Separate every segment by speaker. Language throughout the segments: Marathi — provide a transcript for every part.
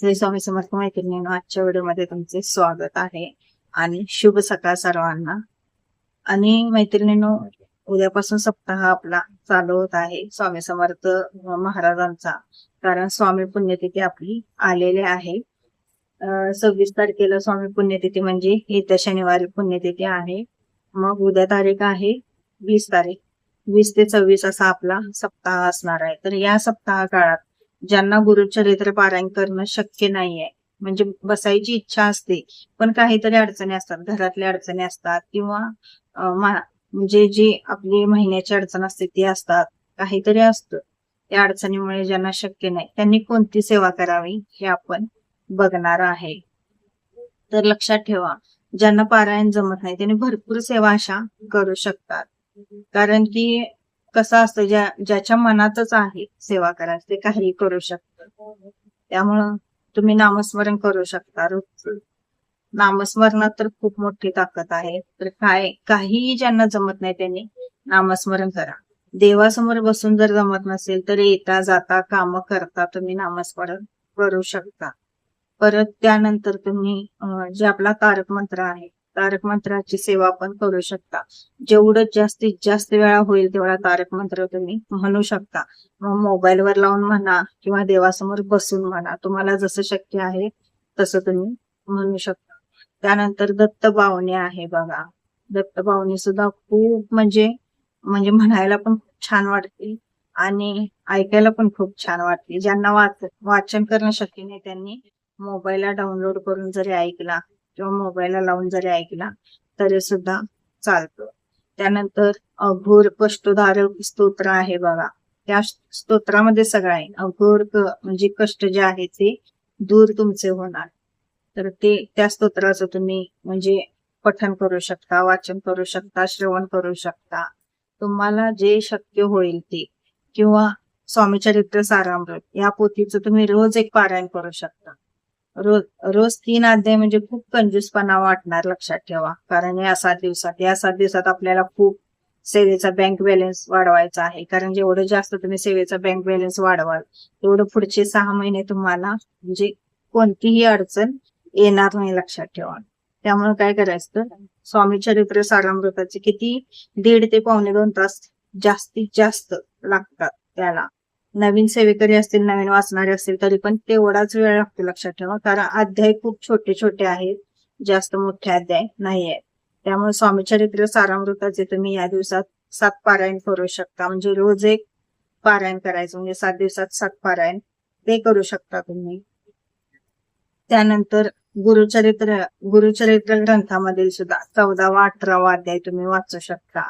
Speaker 1: श्री स्वामी समर्थ मैत्रिणींनो आजच्या व्हिडिओमध्ये तुमचे स्वागत आहे. आणि शुभ सकाळ सर्वांना. आणि मैत्रिणीनो उद्यापासून सप्ताह आपला चालू होत आहे स्वामी समर्थ महाराजांचा. कारण स्वामी पुण्यतिथी आपली आलेली आहे. सव्वीस तारखेला स्वामी पुण्यतिथी म्हणजे येत्या शनिवारी पुण्यतिथी आहे. मग उद्या तारीख आहे वीस तारीख. वीस ते सव्वीस असा आपला सप्ताह असणार आहे. तर या सप्ताह काळात ज्यांना गुरुचरित्र पारायण करणं शक्य नाहीये. म्हणजे बसायची इच्छा असते पण काहीतरी अडचणी असतात. घरातल्या अडचणी असतात किंवा म्हणजे जी आपली महिन्याची अडचण असते ती असतात. काहीतरी असतं. त्या अडचणीमुळे ज्यांना शक्य नाही त्यांनी कोणती सेवा करावी हे आपण बघणार आहे. तर लक्षात ठेवा ज्यांना पारायण जमत नाही त्यांनी भरपूर सेवा अशा करू शकतात. कारण की कसं असतं ज्या ज्याच्या मनातच आहे सेवा करायचं ते काही करू शकतं. त्यामुळं तुम्ही नामस्मरण करू शकता नामस्मरणात तर खूप मोठी ताकद आहे. तर काय काहीही ज्यांना जमत नाही त्यांनी नामस्मरण करा. देवासमोर बसून जर जमत नसेल तर येता जाता काम करता तुम्ही नामस्मरण करू शकता. परत त्यानंतर तुम्ही जे आपला तारक मंत्र आहे तारक मंत्राची सेवा पण करू शकता. जेवढं जास्तीत जास्त वेळा होईल तेवढा तारक मंत्र तुम्ही म्हणू शकता. मग मोबाईलवर लावून म्हणा किंवा देवासमोर बसून म्हणा तुम्हाला जसं शक्य आहे तसं तुम्ही म्हणू शकता. त्यानंतर दत्त बावणे आहे बघा. दत्त बावणे सुद्धा खूप म्हणजे म्हणजे म्हणायला पण खूप छान वाटते आणि ऐकायला पण खूप छान वाटते ज्यांना वाच वाचन करणं शक्य नाही त्यांनी मोबाईलला डाउनलोड करून जरी ऐकला किंवा मोबाईलला लावून जरी ऐकला तरी सुद्धा चालतं. त्यानंतर अघोर कष्टधारक स्तोत्र आहे बघा. त्या स्तोत्रामध्ये सगळं आहे. अघोर म्हणजे कष्ट जे आहे ते दूर तुमचे होणार. तर ते त्या स्तोत्राचं तुम्ही म्हणजे पठन करू शकता वाचन करू शकता श्रवण करू शकता. तुम्हाला जे शक्य होईल ते. किंवा स्वामी चरित्र सारामृत या पोथीचं तुम्ही रोज एक पारायण करू शकता. रोज रोज तीन अध्याय म्हणजे खूप कंजूसपणा वाटणार लक्षात ठेवा. कारण या सात दिवसात या सात दिवसात आपल्याला खूप सेवेचा बँक बॅलन्स वाढवायचा आहे. कारण जेवढं जास्त तुम्ही सेवेचा बँक बॅलन्स वाढवाल तेवढं पुढचे सहा महिने तुम्हाला म्हणजे कोणतीही अडचण येणार नाही लक्षात ठेवा. त्यामुळे काय करायचं? स्वामी चरित्र सारामृताचे किती दीड ते पावणे दोन तास जास्तीत जास्त लागतात त्याला. नवीन सेवेकरी असतील नवीन वाचणारे असतील तरी पण तेवढाच वेळ लागतो लक्षात ठेवा. कारण अध्याय खूप छोटे छोटे आहेत. जास्त मोठे अध्याय नाही आहेत त्यामुळे स्वामी चरित्र सारामृताचे तुम्ही या दिवसात सात पारायण करू शकता. म्हणजे रोज एक पारायण करायचं म्हणजे सात दिवसात सात पारायण ते करू शकता तुम्ही. त्यानंतर गुरुचरित्र गुरुचरित्र ग्रंथामधील सुद्धा चौदावा अठरावा अध्याय तुम्ही वाचू शकता.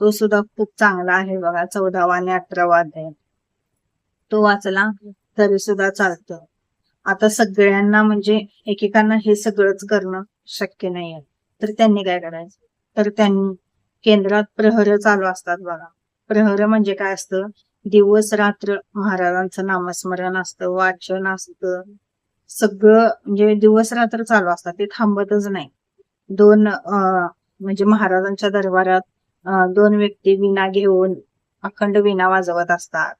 Speaker 1: तो सुद्धा खूप चांगला आहे बघा चौदावा आणि अठरावा अध्याय. तो वाचला तरी सुद्धा चालतं. आता सगळ्यांना म्हणजे एकेकांना हे सगळंच करणं शक्य नाहीये. तर त्यांनी काय करायचं? तर त्यांनी केंद्रात प्रहर चालू असतात बघा. प्रहर म्हणजे काय असतं? दिवस रात्र महाराजांचं नामस्मरण असतं वाचन असतं. सगळं म्हणजे दिवस रात्र चालू असतात. ते थांबतच नाही. दोन म्हणजे महाराजांच्या दरबारात दोन व्यक्ती विणा घेऊन अखंड विना वाजवत असतात.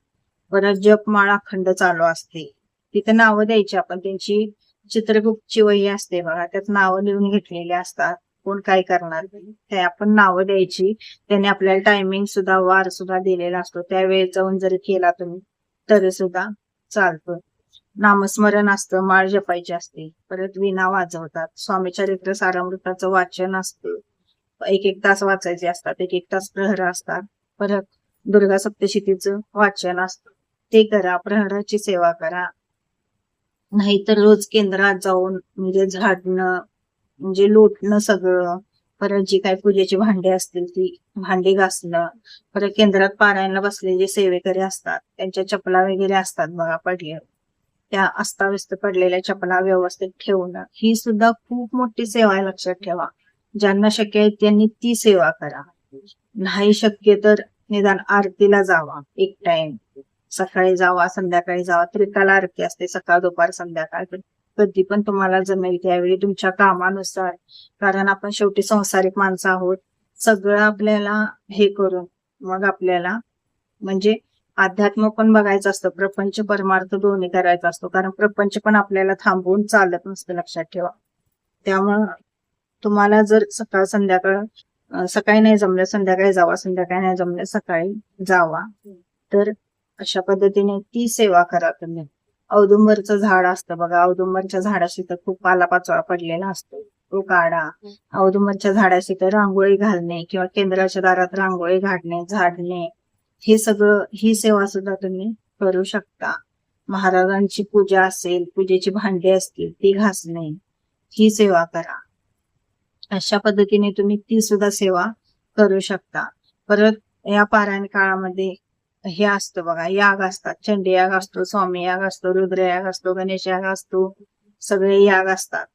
Speaker 1: परत जपमाळ अखंड चालू असते. तिथे नावं द्यायची आपण. त्यांची चित्रगुप्तची वही असते बघा. त्यात नावं लिहून घेतलेली असतात. कोण काय करणार? ते आपण नावं द्यायची. त्याने आपल्याला टायमिंग सुद्धा वार सुद्धा दिलेला असतो. त्यावेळेस जाऊन जरी केला तुम्ही तरी सुद्धा चालतं. नामस्मरण असतं. माळ जपायची असते. परत विना वाजवतात. स्वामी चरित्र सारामृताचं वाचन असतं. एक एक तास वाचायचे असतात. एक एक तास प्रहर असतात. परत दुर्गा सप्तशतीचं वाचन असतं. ते करा प्रहराची सेवा करा. नाहीतर रोज केंद्रात जाऊन म्हणजे झाडणं म्हणजे लोटणं सगळं परत जी काही पूजेची भांडी असतील ती भांडी घासणं परत केंद्रात पारायणला बसलेले सेवेकरी असतात त्यांच्या चपला वगैरे असतात बघा पडले त्या अस्ताव्यस्त पडलेल्या चपला व्यवस्थित ठेवणं ही सुद्धा खूप मोठी सेवा आहे लक्षात ठेवा. ज्यांना शक्य आहे त्यांनी ती सेवा करा. नाही शक्य तर निदान आरतीला जावा एक टाइम सकाळी जावा संध्याकाळी जावा त्रिकाला आरती असते सकाळ दुपार संध्याकाळ. पण कधी पण तुम्हाला जमेल त्यावेळी तुमच्या कामानुसार. कारण आपण शेवटी संसारिक माणसं आहोत. सगळं आपल्याला हे करून मग आपल्याला म्हणजे अध्यात्म पण बघायचं असतं प्रपंच परमार्थ दोन्ही करायचा असतो. कारण प्रपंच पण आपल्याला थांबवून चालत नसतं लक्षात ठेवा. त्यामुळं तुम्हाला जर सकाळ संध्याकाळ सकाळी नाही जमलं संध्याकाळी जावा संध्याकाळी नाही जमलं सकाळी जावा. तर अशा पद्धतीने ती सेवा करा तुम्ही. औदुंबरचं झाड असतं बघा. औदुंबरच्या झाडाशी तर खूप पालापाचोळा पडलेला असतो. तो काढा. औदुंबरच्या झाडाशी तर रांगोळी घालणे किंवा केंद्राच्या दारात रांगोळी घालणे झाडणे. हे सगळं ही सेवा सुद्धा तुम्ही करू शकता. महाराजांची पूजा असेल पूजेची भांडी असतील ती घासणे. ही सेवा करा. अशा पद्धतीने तुम्ही ती सुद्धा सेवा करू शकता. परत या पारायण काळामध्ये हे असतं बघा याग असतात. चंडी याग असतो स्वामी याग असतो रुद्र याग असतो गणेश याग असतो सगळे याग असतात.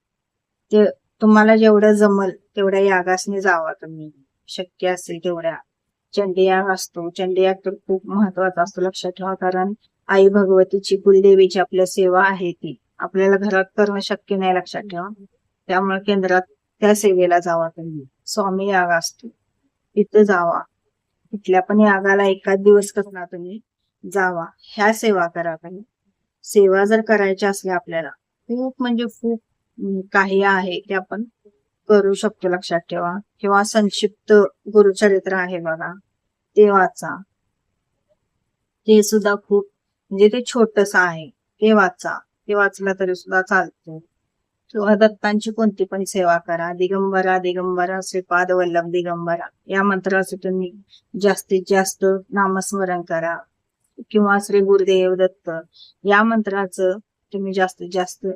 Speaker 1: ते तुम्हाला जेवढं जमल तेवढ्या यागासने जावा तुम्ही. शक्य असेल तेवढ्या. चंडी याग असतो. चंडी याग तर खूप महत्त्वाचा असतो लक्षात ठेवा. कारण आई भगवतीची कुलदेवीची आपल्या सेवा आहे ती. आपल्याला घरात करणं शक्य नाही लक्षात ठेवा. त्यामुळे केंद्रात त्या सेवेला जावा तुम्ही. स्वामी याग असतो. तिथं जावा. कुठल्या पण यागाला एकाच दिवस कसला तुम्ही. जावा. ह्या सेवा करा तुम्ही. सेवा जर करायच्या असल्या आपल्याला खूप म्हणजे खूप काही आहे ते आपण करू शकतो लक्षात ठेवा. किंवा संक्षिप्त गुरुचरित्र आहे बघा. ते वाचा. ते सुद्धा खूप म्हणजे ते छोटस आहे. ते वाचा. ते वाचलं तरी सुद्धा चालतं. किंवा दत्तांची कोणती पण सेवा करा. दिगंबरा दिगंबरा श्रीपाद वल्लभ दिगंबरा. या मंत्राचे तुम्ही जास्तीत जास्त नामस्मरण करा. किंवा श्री गुरुदेव दत्त या मंत्राचं तुम्ही जास्तीत जास्त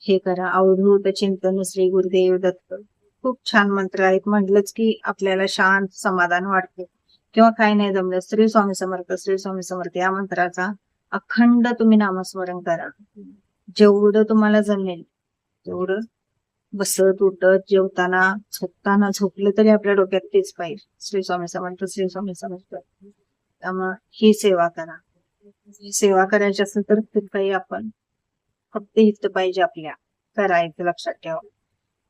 Speaker 1: हे करा. अवधूत चिंतन श्री गुरुदेव दत्त. खूप छान मंत्र आहेत. म्हटलंच की आपल्याला शांत समाधान वाटते. किंवा काही नाही जमलं श्री स्वामी समर्थ श्री स्वामी समर्थ या मंत्राचा अखंड तुम्ही नामस्मरण करा. जेवढं तुम्हाला जमेल तेवढं बसत उठत जेवताना झोपताना झोपलं तरी आपल्या डोक्यात तेच पाहिजे. श्री स्वामी समर्थ श्री स्वामी समर्थ. त्यामुळे ही सेवा करा. ही सेवा करायची असेल तर काही आपण फक्त हित पाहिजे आपल्या. करायचं लक्षात ठेवा.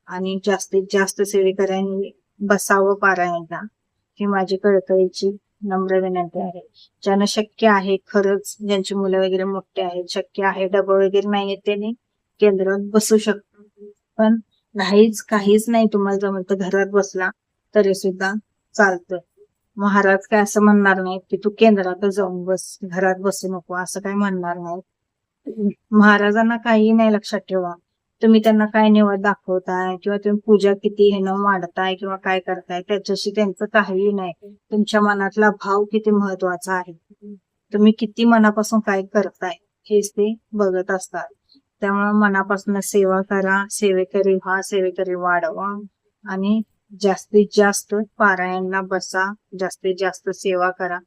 Speaker 1: आणि जास्तीत जास्त सेवेकऱ्यांनी बसावं पारायणला ही माझी कळकळीची नम्र विनंती आहे. ज्यांना शक्य आहे खरंच ज्यांची मुलं वगैरे मोठे आहेत शक्य आहे डबं वगैरे नाहीये त्यांनी केंद्रात बसू शकतो. पण नाहीच काहीच नाही तुम्हाला जमत घरात बसला तरी सुद्धा चालतं महाराज काय असं म्हणणार नाही की तू केंद्रातच जाऊन बस घरात बसू नको असं काय म्हणणार नाही महाराजांना काही नाही लक्षात ठेवा. तुम्ही त्यांना काय निवड दाखवताय किंवा तुम्ही पूजा किती हे न मांडताय किंवा काय करताय त्याच्याशी त्यांचं काहीही नाही. तुमच्या मनातला भाव किती महत्त्वाचा आहे. तुम्ही किती मनापासून काय करताय हेच ते बघत असतात. त्यामुळे मनापासून सेवा करा सेवेकरी व्हा सेवेकरी वाढवा. आणि जास्तीत जास्त पारायणला बसा जास्तीत जास्त सेवा करा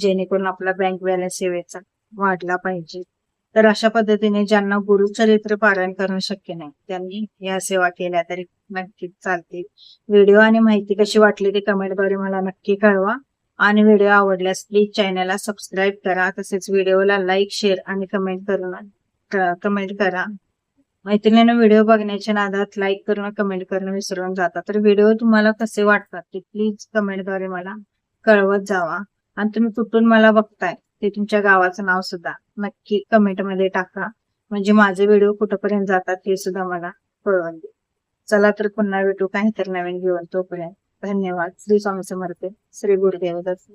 Speaker 1: जेणेकरून आपला बँक बॅलन्स सेवेचा वाढला पाहिजे. तर अशा पद्धतीने ज्यांना गुरुचरित्र पारायण करणं शक्य नाही त्यांनी या सेवा केल्या तरी नक्कीच चालतील. व्हिडिओ आणि माहिती कशी वाटली ते कमेंटद्वारे मला नक्की कळवा. आणि व्हिडिओ आवडल्यास प्लीज चॅनलला सबस्क्राईब करा. तसेच व्हिडिओला लाईक शेअर आणि कमेंट करून कमेंट करा. मैत्रिणीनं व्हिडिओ बघण्याच्या नादात लाईक करणं कमेंट करणं विसरून जातात तर व्हिडिओ तुम्हाला कसे वाटतात ते प्लीज कमेंटद्वारे मला कळवत जावा. आणि तुम्ही कुठून मला बघताय ते तुमच्या गावाचं नाव सुद्धा नक्की कमेंटमध्ये टाका. म्हणजे माझे व्हिडिओ कुठपर्यंत जातात हे सुद्धा मला कळवून दे चला तर पुन्हा भेटू काहीतरी नवीन घेऊन तोपर्यंत. धन्यवाद. श्री स्वामी समर्थ. श्री गुरुदेव दत्त.